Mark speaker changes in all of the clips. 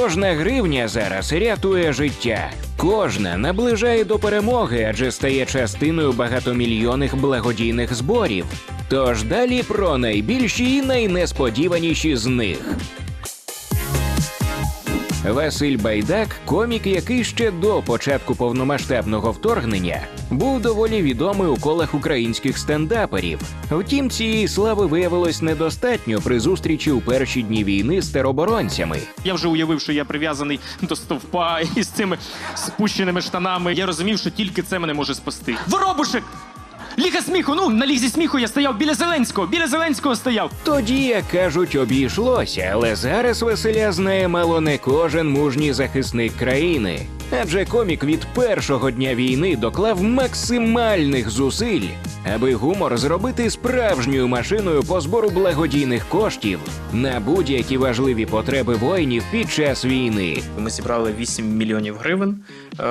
Speaker 1: Кожна гривня зараз рятує життя. Кожна наближає до перемоги, адже стає частиною багатомільйонних благодійних зборів. Тож далі про найбільші і найнесподіваніші з них. Василь Байдак, комік, який ще до початку повномасштабного вторгнення був доволі відомий у колах українських стендаперів. Втім, цієї слави виявилось недостатньо при зустрічі у перші дні війни з тероборонцями.
Speaker 2: Я вже уявив, що я прив'язаний до стовпа із цими спущеними штанами. Я розумів, що тільки це мене може спасти. Воробушек! Ліга сміху! Ну, на лізі сміху я стояв біля Зеленського, біля Зеленського стояв.
Speaker 1: Тоді, як кажуть, обійшлося, але зараз Василя знає мало не кожен мужній захисник країни. Адже комік від першого дня війни доклав максимальних зусиль, аби гумор зробити справжньою машиною по збору благодійних коштів на будь-які важливі потреби воїнів під час війни.
Speaker 2: Ми зібрали 8 мільйонів гривень е,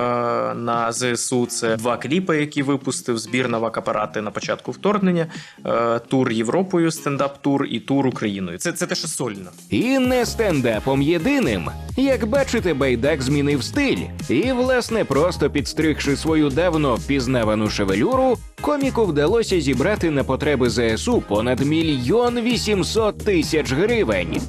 Speaker 2: на ЗСУ. Це два кліпи, які випустив збір на вак-апарати на початку вторгнення, е, тур Європою, стендап-тур і тур Україною. Це, це те, що сольно.
Speaker 1: І не стендапом єдиним. Як бачите, байдак змінив стиль. І, власне, просто підстригши свою давно впізнавану шевелюру, коміку вдалося зібрати на потреби ЗСУ понад мільйон вісімсот тисяч гривень.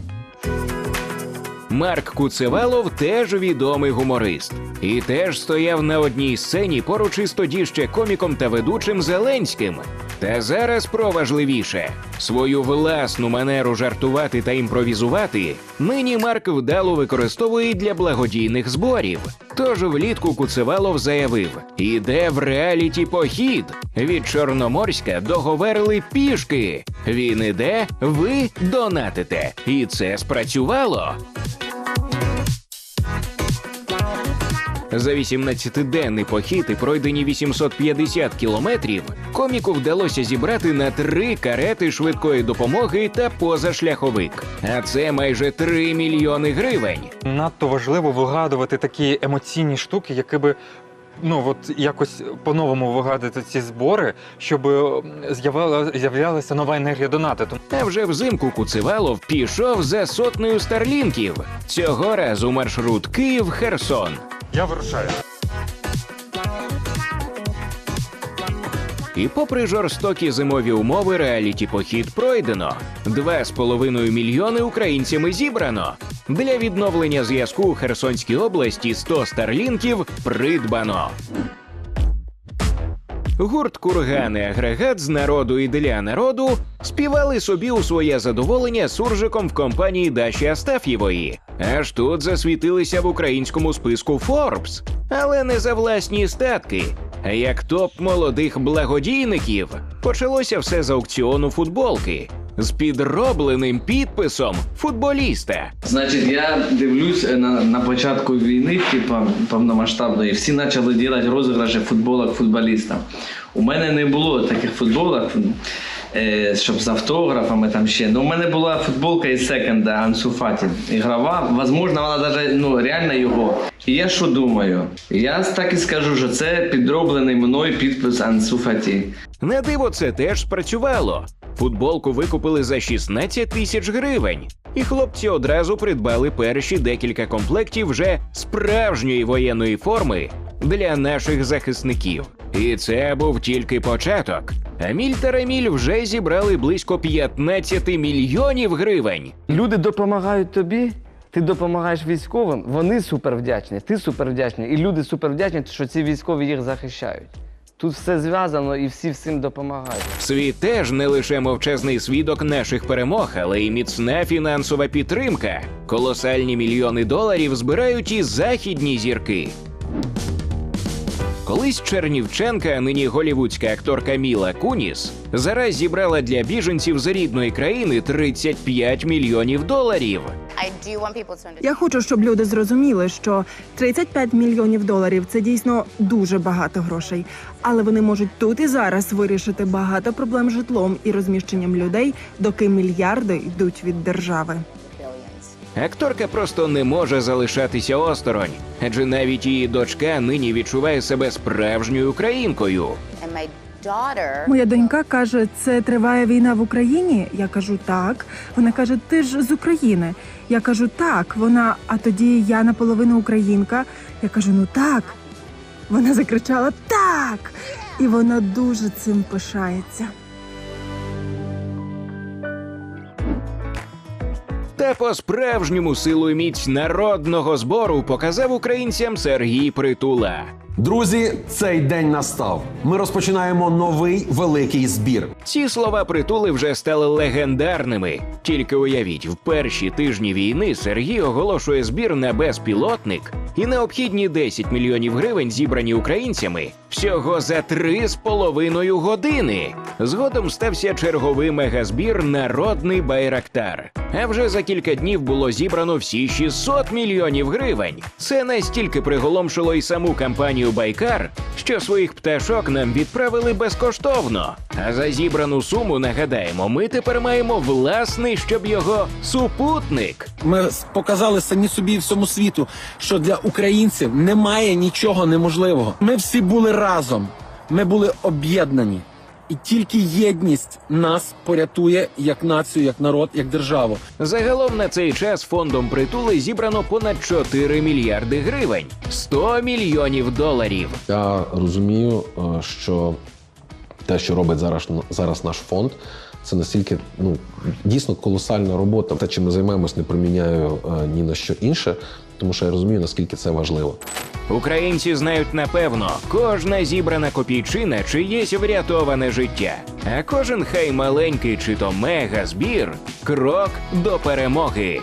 Speaker 1: Марк Куцевалов теж відомий гуморист. І теж стояв на одній сцені поруч із тоді ще коміком та ведучим Зеленським. Та зараз про важливіше свою власну манеру жартувати та імпровізувати. Нині Марк вдало використовує для благодійних зборів. Тож влітку Куцевалов заявив: іде в реаліті похід від Чорноморська до пішки. Він іде, ви донатите. І це спрацювало. За 18-денний похід і пройдені 850 кілометрів коміку вдалося зібрати на три карети швидкої допомоги та позашляховик. А це майже 3 мільйони гривень.
Speaker 3: Надто важливо вигадувати такі емоційні штуки, які би. Ну от якось по-новому вигадати ці збори, щоб е, з'являлася нова енергія донати. Тому
Speaker 1: А вже взимку Куцевалов пішов за сотнею старлінків. Цього разу маршрут Київ-Херсон.
Speaker 3: Я вирушаю.
Speaker 1: І попри жорстокі зимові умови, реаліті похід пройдено. Два з половиною мільйони українцями зібрано. Для відновлення зв'язку у Херсонській області 100 старлінків придбано. Гурт Кургани агрегат з народу і для народу співали собі у своє задоволення суржиком в компанії Даші Астаф'євої. Аж тут засвітилися в українському списку Forbes. Але не за власні статки. Як топ молодих благодійників почалося все з аукціону футболки з підробленим підписом футболіста.
Speaker 4: Значить, я дивлюсь е, на, на початку війни, типа повномасштабної, всі почали робити розіграші футболок футболістам. У мене не було таких футболок, щоб з автографами там ще. Ну, у мене була футболка із секонда Ансу Фаті. Ігрова, можливо, вона навіть ну, реально його. І я що думаю? Я так і скажу, що це підроблений мною підпис Ансу Фаті.
Speaker 1: На диво це теж спрацювало. Футболку викупили за 16 тисяч гривень, і хлопці одразу придбали перші декілька комплектів вже справжньої воєнної форми для наших захисників. І це був тільки початок. Аміль та Раміль вже зібрали близько 15 мільйонів гривень.
Speaker 5: Люди допомагають тобі, ти допомагаєш військовим, вони супер вдячні, ти супер вдячний. І люди супер вдячні, що ці військові їх захищають. Тут все зв'язано і всі всім допомагають.
Speaker 1: Світ теж не лише мовчазний свідок наших перемог, але й міцна фінансова підтримка. Колосальні мільйони доларів збирають і західні зірки. Колись Чернівченка, а нині голівудська акторка Міла Куніс, зараз зібрала для біженців з рідної країни 35 мільйонів доларів.
Speaker 6: Я хочу, щоб люди зрозуміли, що 35 мільйонів доларів це дійсно дуже багато грошей, але вони можуть тут і зараз вирішити багато проблем з житлом і розміщенням людей, доки мільярди йдуть від держави.
Speaker 1: Акторка просто не може залишатися осторонь, адже навіть її дочка нині відчуває себе справжньою українкою.
Speaker 6: Моя донька каже, це триває війна в Україні. Я кажу так. Вона каже, ти ж з України. Я кажу так. Вона, а тоді я наполовину українка. Я кажу, ну так. Вона закричала так. І вона дуже цим пишається.
Speaker 1: Та по-справжньому силу міць народного збору показав українцям Сергій Притула.
Speaker 7: Друзі, цей день настав. Ми розпочинаємо новий великий збір.
Speaker 1: Ці слова притули вже стали легендарними. Тільки уявіть, в перші тижні війни Сергій оголошує збір на безпілотник і необхідні 10 мільйонів гривень, зібрані українцями, всього за три з половиною години. Згодом стався черговий мегазбір Народний Байрактар. А вже за кілька днів було зібрано всі 600 мільйонів гривень. Це настільки приголомшило і саму кампанію Байкар, що своїх пташок нам відправили безкоштовно. А за зібрану суму нагадаємо, ми тепер маємо власний, щоб його супутник.
Speaker 8: Ми показали самі собі всьому світу, що для українців немає нічого неможливого. Ми всі були разом, ми були об'єднані, і тільки єдність нас порятує як націю, як народ, як державу.
Speaker 1: Загалом на цей час фондом притули зібрано понад 4 мільярди гривень, 100 мільйонів доларів.
Speaker 9: Я розумію, е, що те, що робить зараз, зараз наш фонд, це настільки ну, дійсно колосальна робота. Те, чим ми займаємось, не проміняю е, ні на що інше, тому що я розумію, наскільки це важливо.
Speaker 1: Українці знають напевно, кожна зібрана копійчина чиєсь врятоване життя. А кожен хай маленький чи то мега збір крок до перемоги.